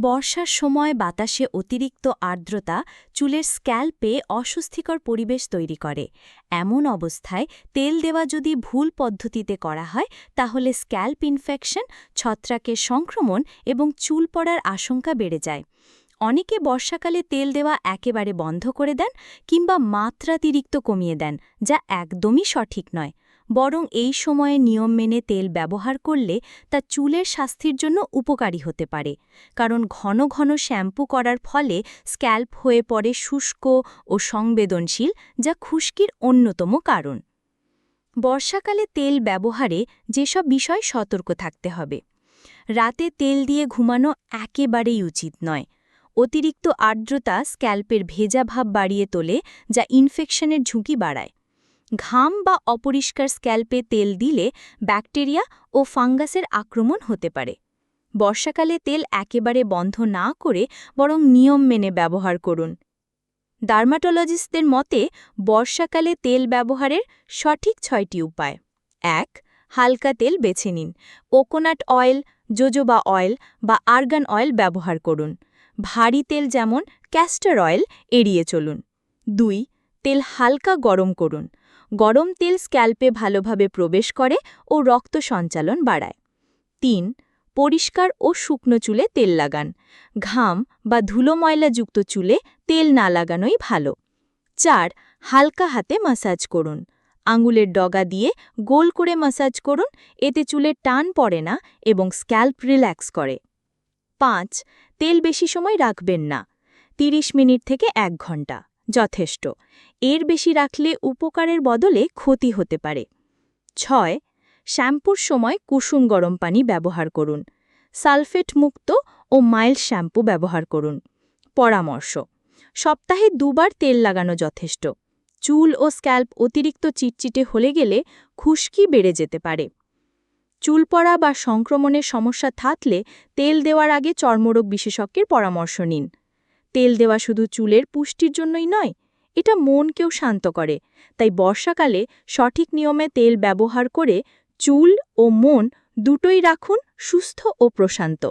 বর্ষার সময় বাতাসে অতিরিক্ত আর্দ্রতা চুলের স্ক্যাল্পে অস্বস্তিকর পরিবেশ তৈরি করে। এমন অবস্থায় তেল দেওয়া যদি ভুল পদ্ধতিতে করা হয়, তাহলে স্ক্যাল্প ইনফেকশন, ছত্রাকের সংক্রমণ এবং চুল পড়ার আশঙ্কা বেড়ে যায়। অনেকে বর্ষাকালে তেল দেওয়া একেবারে বন্ধ করে দেন কিংবা মাত্রাতিরিক্ত কমিয়ে দেন, যা একদমই সঠিক নয়। বরং এই সময়ে নিয়ম মেনে তেল ব্যবহার করলে তা চুলের স্বাস্থ্যের জন্য উপকারী হতে পারে। কারণ ঘন ঘন শ্যাম্পু করার ফলে স্ক্যাল্প হয়ে পড়ে শুষ্ক ও সংবেদনশীল, যা খুশকির অন্যতম কারণ। বর্ষাকালে তেল ব্যবহারে যেসব বিষয় সতর্ক থাকতে হবে। রাতে তেল দিয়ে ঘুমানো একেবারেই উচিত নয়। অতিরিক্ত আর্দ্রতা স্ক্যাল্পের ভেজা ভাব বাড়িয়ে তোলে, যা ইনফেকশনের ঝুঁকি বাড়ায়। ঘাম বা অপরিষ্কার স্ক্যাল্পে তেল দিলে ব্যাকটেরিয়া ও ফাঙ্গাসের আক্রমণ হতে পারে। বর্ষাকালে তেল একেবারে বন্ধ না করে বরং নিয়ম মেনে ব্যবহার করুন। ডার্মাটোলজিস্টদের মতে, বর্ষাকালে তেল ব্যবহারের সঠিক ছয়টি উপায়। এক, হালকা তেল বেছে নিন। কোকোনাট অয়েল, জোজোবা অয়েল বা আর্গান অয়েল ব্যবহার করুন। ভারী তেল যেমন ক্যাস্টার অয়েল এড়িয়ে চলুন। দুই, তেল হালকা গরম করুন। গরম তেল স্ক্যাল্পে ভালোভাবে প্রবেশ করে ও রক্ত সঞ্চালন বাড়ায়। তিন, পরিষ্কার ও শুকনো চুলে তেল লাগান। ঘাম বা ধুলো ময়লাযুক্ত চুলে তেল না লাগানোই ভালো। চার, হালকা হাতে মাসাজ করুন। আঙুলের ডগা দিয়ে গোল করে মাসাজ করুন, এতে চুলে টান পড়ে না এবং স্ক্যাল্প রিল্যাক্স করে। পাঁচ, তেল বেশি সময় রাখবেন না। ৩০ মিনিট থেকে এক ঘণ্টা, যথেষ্ট। এর বেশি রাখলে উপকারের বদলে ক্ষতি হতে পারে। ছয়, শ্যাম্পুর সময় কুসুম গরম পানি ব্যবহার করুন। সালফেট মুক্ত ও মাইল্ড শ্যাম্পু ব্যবহার করুন। পরামর্শ, সপ্তাহে দুবার তেল লাগানো যথেষ্ট। চুল ও স্ক্যাল্প অতিরিক্ত চিটচিটে হলে গেলে খুশকি বেড়ে যেতে পারে। চুল পড়া বা সংক্রমণের সমস্যা থাকলে তেল দেওয়ার আগে চর্মরোগ বিশেষজ্ঞের পরামর্শ নিন। তেল দেওয়া শুধু চুলের পুষ্টির জন্যই নয়, এটা মনকেও শান্ত করে। তাই বর্ষাকালে সঠিক নিয়মে তেল ব্যবহার করে চুল ও মন দুটোই রাখুন সুস্থ ও প্রশান্ত।